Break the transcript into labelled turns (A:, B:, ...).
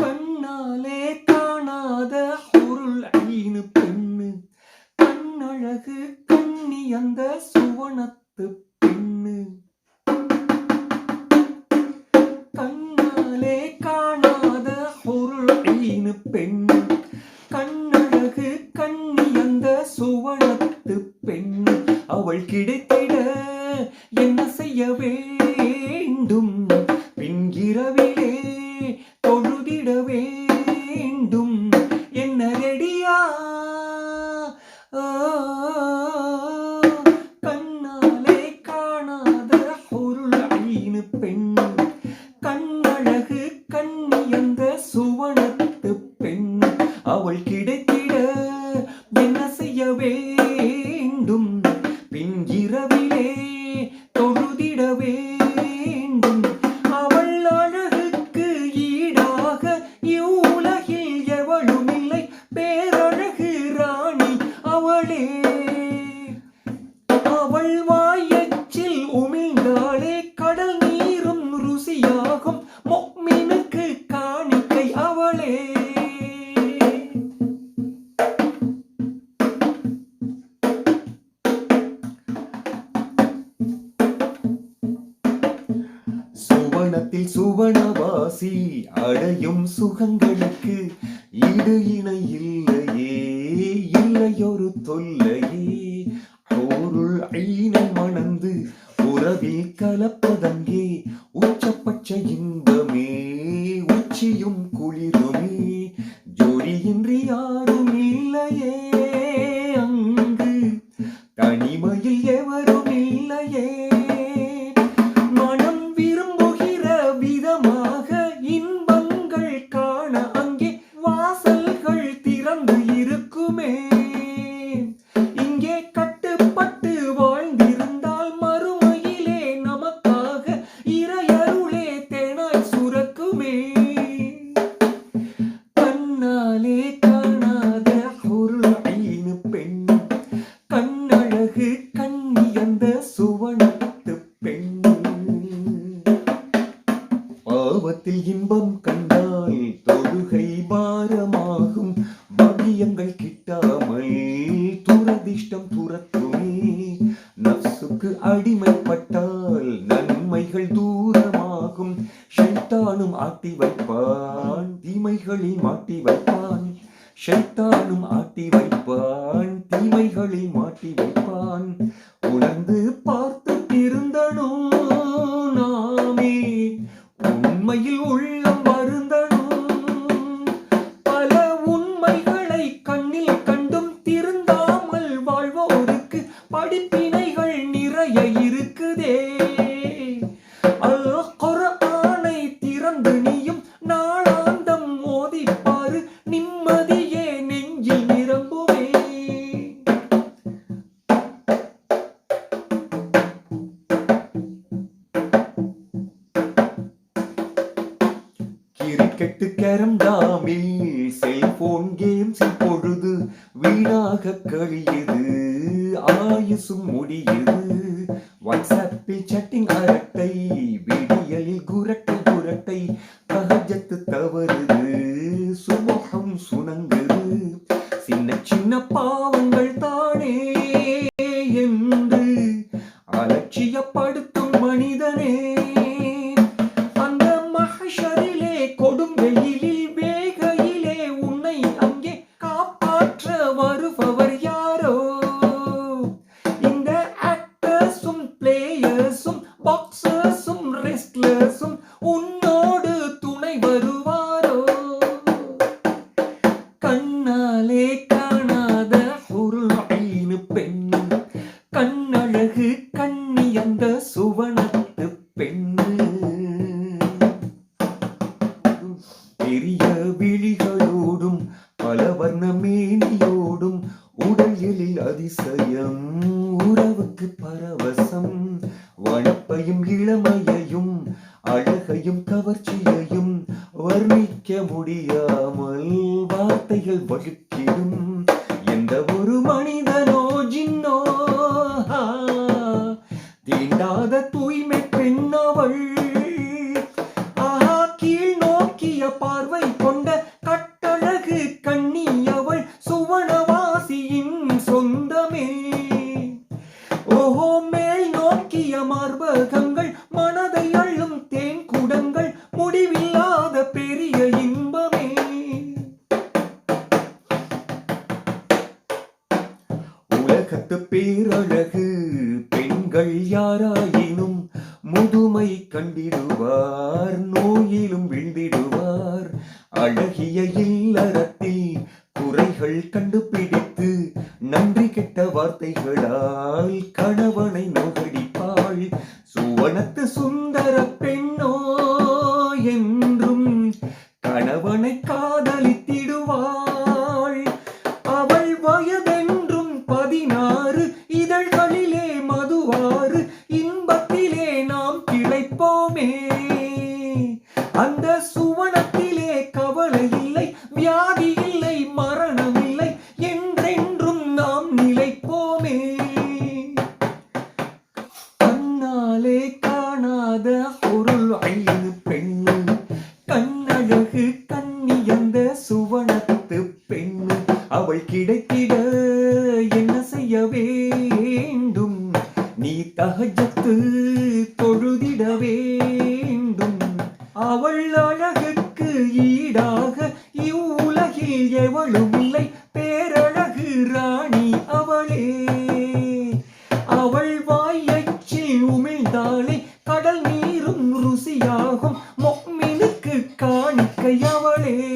A: கண்ணாலே பெண்ணு. கண்ணழகு கண்ணி அந்த சுவனத்து பெண் சுவனத்து பெண் அவள் கிடைத்திட என்ன செய்ய வேண்டும்? பின்கிரவிலே தொழுதிட வேண்டும். என்ன ரெடியா? கண்ணாலே காணாத பொருள் ஐனு பெண். கண்ணழகு கண்ணியந்த சுவனத்து பெண். அவள் கிடைத்திட என்ன செய்ய வேண்டும் உமிழ்ந்தாளே அவள் வாயச்சில் உமிழ்ந்தாளே கடல் நீரும் ருசியாகும். மொம்மினுக்கு காணிக்கை அவளே. தேடி அடையும் சுகங்களுக்கு ஈடு இணை இல்லையே இல்லையொரு தொல்லையே. பொருள் ஐனை மணந்து உறவில் கலப்பதங்கே உச்சப்பட்ச இன்பமே உச்சியும் குளிருமே. ஜோடியின்றி யாருமே சுவனத்து பெண். பாவத்தில் இன்பம் கண்டால் தொழுகை பாரமாகும். பாக்கியங்கள் கிட்டாமல் துரதிஷ்டம் துரத்துமே. நப்சுக்கு அடிமைப்பட்டால் நன்மைகள் தூரமாகும். ஷைத்தானும் ஆட்டி வைப்பான் தீமைகளில் மாட்டி வைப்பான். ஷைத்தானும் ஆட்டி வைப்பான் தீமைகளில் மாட்டி வைப்பான் பேசும் முடியுது அழகையும் அழகையும் கவர்ச்சியையும் வர்ணிக்க முடியாமல் வார்த்தைகள் வழுக்கிடும் எந்த ஒரு மனிதனோ ஜின்னோ தீண்டாத தூய்மை பெண்ணவள். கீழ் நோக்கிய பார்வை கொண்ட கட்டழகு கண்ணி அவள் சுவனவாசியின் சொந்தமே. ஓஹோ மேல் நோக்கிய மார்பகங்கள் அழகு. பெண்கள் யாராயினும் முதுமை கண்டிடுவார் நோயிலும் விழுந்திடுவார். அழகிய இல்லறத்தில் குறைகள் கண்டுபிடித்து நன்றி கெட்ட வார்த்தைகளால் கணவனை நோகடிப்பாள். சுவனத்து சுந்தர பெண்ணோ என்றும் கணவனை காதலித்திடுவாள். அவள் வயது பத்து பெண்ணு அவள் கிடைத்திட என்ன செய்ய வேண்டும்? நீ தகஜத்து தொழுதிட வேண்டும். அவள் அழகுக்கு ஈடாக இவ்வுலகில் எவளும் இல்லை. பேரழகு ராணி அவளே. அவள் வாயச்சில் உமிழ்ந்தாலே கடல் நீரும் ருசியாகும். மொக்மினுக்கு காணிக்கை அவளே.